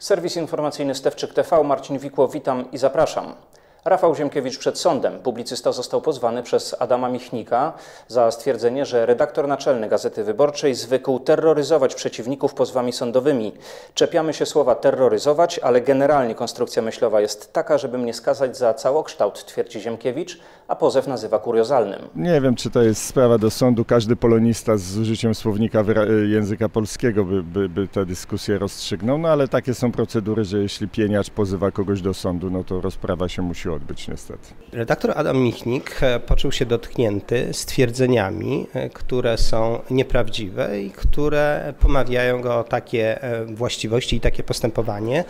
Serwis informacyjny Stewczyk TV, Marcin Wikło, witam i zapraszam. Rafał Ziemkiewicz przed sądem. Publicysta został pozwany przez Adama Michnika za stwierdzenie, że redaktor naczelny Gazety Wyborczej zwykł terroryzować przeciwników pozwami sądowymi. Czepiamy się słowa terroryzować, ale generalnie konstrukcja myślowa jest taka, żeby mnie skazać za całokształt, twierdzi Ziemkiewicz, a pozew nazywa kuriozalnym. Nie wiem, czy to jest sprawa do sądu. Każdy polonista z użyciem słownika języka polskiego by, by, by tę dyskusję rozstrzygnął, no ale takie są procedury, że jeśli pieniacz pozywa kogoś do sądu, no to rozprawa się musi odbyć niestety. Redaktor Adam Michnik e, poczuł się dotknięty stwierdzeniami, e, które są nieprawdziwe i które pomawiają go o takie e, właściwości i takie postępowanie,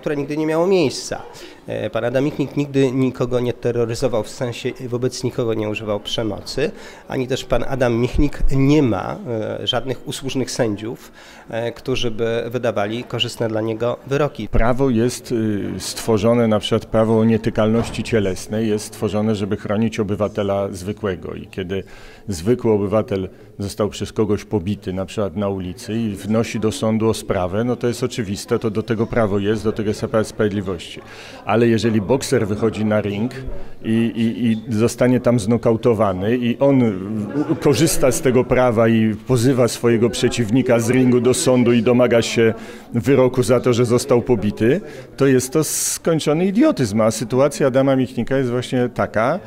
które nigdy nie miało miejsca. Pan Adam Michnik nigdy nikogo nie terroryzował, w sensie wobec nikogo nie używał przemocy, ani też pan Adam Michnik nie ma żadnych usłużnych sędziów, którzy by wydawali korzystne dla niego wyroki. Prawo jest y, stworzone, na przykład prawo o nietykalności cielesnej jest stworzone, żeby chronić obywatela zwykłego i kiedy zwykły obywatel został przez kogoś pobity, na przykład na ulicy i wnosi do sądu o sprawę, no to jest oczywiste, to do tego prawo jest, do tego jest aparat sprawiedliwości. Ale jeżeli bokser wychodzi na ring i, i, i zostanie tam znokautowany i on korzysta z tego prawa i pozywa swojego przeciwnika z ringu do sądu i domaga się wyroku za to, że został pobity, to jest to skończony idiotyzm. A sytuacja Adama Michnika jest właśnie taka,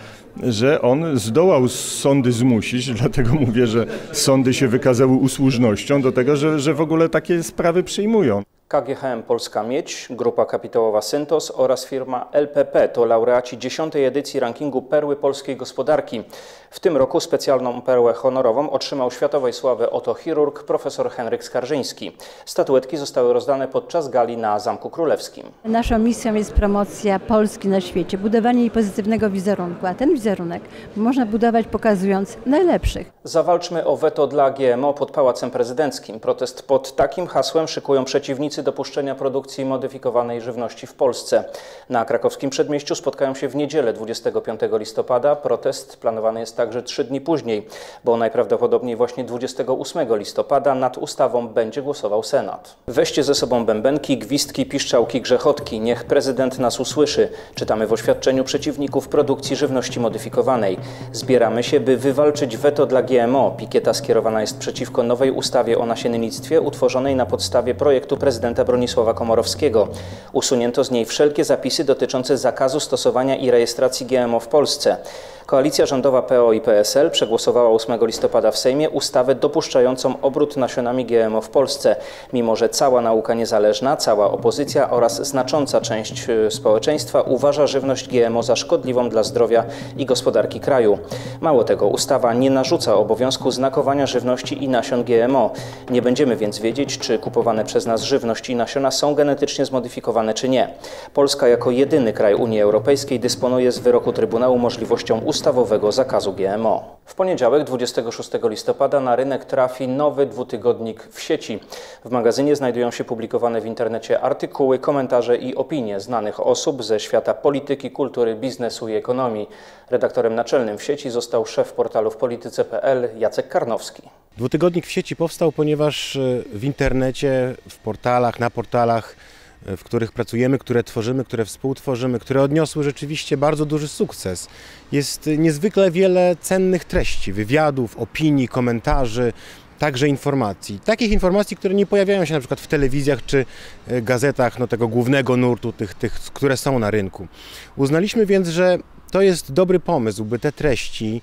że on zdołał sądy zmusić, dlatego mówię, że sądy się wykazały usłużnością do tego, że, że w ogóle takie sprawy przyjmują. KGHM Polska Miedź, grupa kapitałowa Syntos oraz firma LPP to laureaci 10. edycji rankingu Perły Polskiej Gospodarki. W tym roku specjalną perłę honorową otrzymał światowej sławy otochirurg profesor Henryk Skarżyński. Statuetki zostały rozdane podczas gali na Zamku Królewskim. Naszą misją jest promocja Polski na świecie, budowanie jej pozytywnego wizerunku, a ten wizerunek można budować pokazując najlepszych. Zawalczmy o weto dla GMO pod Pałacem Prezydenckim. Protest pod takim hasłem szykują przeciwnicy dopuszczenia produkcji modyfikowanej żywności w Polsce. Na krakowskim przedmieściu spotkają się w niedzielę 25 listopada. Protest planowany jest także trzy dni później, bo najprawdopodobniej właśnie 28 listopada nad ustawą będzie głosował Senat. Weźcie ze sobą bębenki, gwizdki, piszczałki, grzechotki. Niech prezydent nas usłyszy. Czytamy w oświadczeniu przeciwników produkcji żywności modyfikowanej. Zbieramy się, by wywalczyć weto dla GMO. Pikieta skierowana jest przeciwko nowej ustawie o nasiennictwie utworzonej na podstawie projektu prezydenta prezydenta Bronisława Komorowskiego. Usunięto z niej wszelkie zapisy dotyczące zakazu stosowania i rejestracji GMO w Polsce. Koalicja rządowa PO i PSL przegłosowała 8 listopada w Sejmie ustawę dopuszczającą obrót nasionami GMO w Polsce, mimo że cała nauka niezależna, cała opozycja oraz znacząca część e, społeczeństwa uważa żywność GMO za szkodliwą dla zdrowia i gospodarki kraju. Mało tego, ustawa nie narzuca obowiązku znakowania żywności i nasion GMO. Nie będziemy więc wiedzieć, czy kupowane przez nas żywność i nasiona są genetycznie zmodyfikowane czy nie. Polska jako jedyny kraj Unii Europejskiej dysponuje z wyroku Trybunału możliwością ustawowego zakazu GMO. W poniedziałek 26 listopada na rynek trafi nowy dwutygodnik w sieci. W magazynie znajdują się publikowane w internecie artykuły, komentarze i opinie znanych osób ze świata polityki, kultury, biznesu i ekonomii. Redaktorem naczelnym w sieci został szef portalu w polityce.pl Jacek Karnowski. Dwutygodnik w sieci powstał, ponieważ e, w internecie, w portalach, na portalach w których pracujemy, które tworzymy, które współtworzymy, które odniosły rzeczywiście bardzo duży sukces. Jest niezwykle wiele cennych treści, wywiadów, opinii, komentarzy, także informacji. Takich informacji, które nie pojawiają się na przykład w telewizjach czy e, gazetach no, tego głównego nurtu, tych, tych, które są na rynku. Uznaliśmy więc, że to jest dobry pomysł, by te treści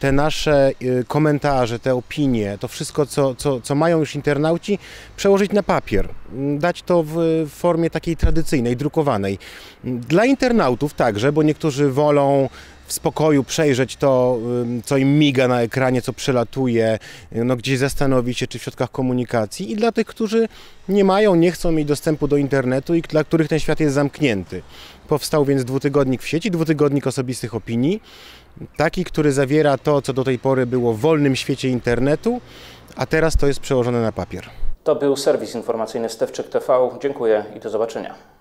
te nasze y, komentarze, te opinie, to wszystko, co, co, co mają już internauci, przełożyć na papier, mm, dać to w formie takiej tradycyjnej, drukowanej. Dla internautów także, bo niektórzy wolą w spokoju przejrzeć to, co im miga na ekranie, co przelatuje, no gdzieś zastanowić się, czy w środkach komunikacji i dla tych, którzy nie mają, nie chcą mieć dostępu do internetu i dla których ten świat jest zamknięty. Powstał więc dwutygodnik w sieci, dwutygodnik osobistych opinii, taki, który zawiera to, co do tej pory było w wolnym świecie internetu, a teraz to jest przełożone na papier. To był serwis informacyjny Stewczyk TV. Dziękuję i do zobaczenia.